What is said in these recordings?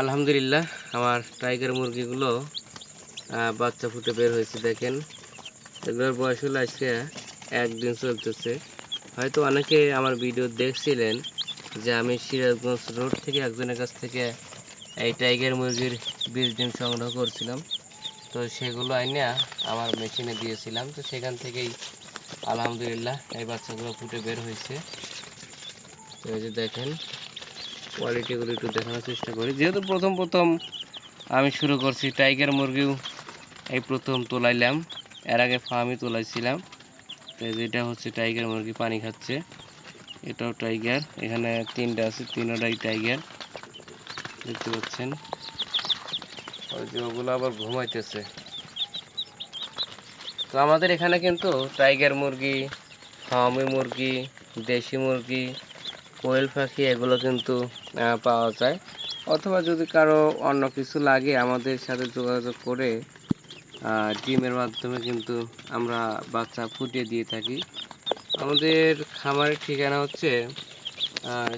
আলহামদুলিল্লাহ, আমার টাইগার মুরগিগুলো বাচ্চা ফুটে বের হয়েছে, দেখেন। এগুলোর বয়স হলো আজকে একদিন চলতেছে। হয়তো অনেকে আমার ভিডিও দেখছিলেন যে আমি সিরাজগঞ্জ রোড থেকে একজনের কাছ থেকে এই টাইগার মুরগির বীজ ডিম সংগ্রহ করছিলাম। তো সেগুলো আইনা আমার মেশিনে দিয়েছিলাম। তো সেখান থেকেই আলহামদুলিল্লাহ এই বাচ্চাগুলো ফুটে বের হয়েছে। তো এই যে দেখেন কোয়ালিটিগুলো একটু দেখানোর চেষ্টা করি। যেহেতু প্রথম প্রথম আমি শুরু করছি টাইগার মুরগিও, এই প্রথম তোলাইলাম। এর আগে ফার্মই তোলাইছিলাম। তো এই যে এটা হচ্ছে টাইগার মুরগি, পানি খাচ্ছে। এটাও টাইগার এখানে তিনটা আছে, তিনটাই টাইগার দেখতে পাচ্ছেন? ওই যে ওগুলো আবার ঘুমাইতেছে। তো আমাদের এখানে কিন্তু টাইগার মুরগি ফার্মি মুরগি, দেশি মুরগি কোয়েল পাখি এগুলো কিন্তু পাওয়া যায়। অথবা যদি কারও অন্য কিছু লাগে আমাদের সাথে যোগাযোগ করে ডিমের মাধ্যমে কিন্তু আমরা বাচ্চা ফুটিয়ে দিয়ে থাকি। আমাদের খামারের ঠিকানা হচ্ছে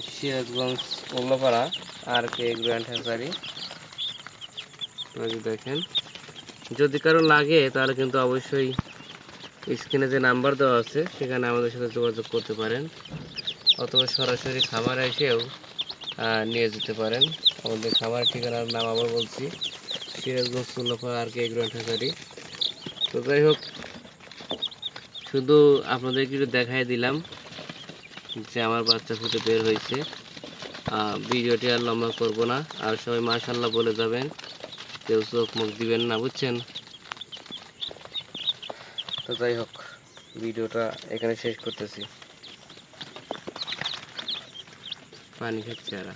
Sirajganj Ullapara R K grand hatchery. দেখেন। যদি কারও লাগে, তাহলে কিন্তু অবশ্যই স্ক্রিনে যে নাম্বার দেওয়া আছে, সেখানে আমাদের সাথে যোগাযোগ করতে পারেন। অথবা সরাসরি খামারে এসেও নিয়ে যেতে পারেন। আমাদের খামার ঠিকানার নাম আবার বলছি, সিরাজগঞ্জ সুল্লাফা আর কে গ্রান্ট হাজারি তো যাই হোক, শুধু আপনাদেরকে একটু দেখাই দিলাম যে আমার বাচ্চা ফুটে বের হয়েছে। ভিডিওটি আর লম্বা করব না, আর সবাই মাশাল্লাহ বলে যাবেন, কেউ চোখ মুখ দিবেন না, বুঝছেন? তো যাই হোক, ভিডিওটা এখানে শেষ করতেছি। পানি খাচ্ছে এরা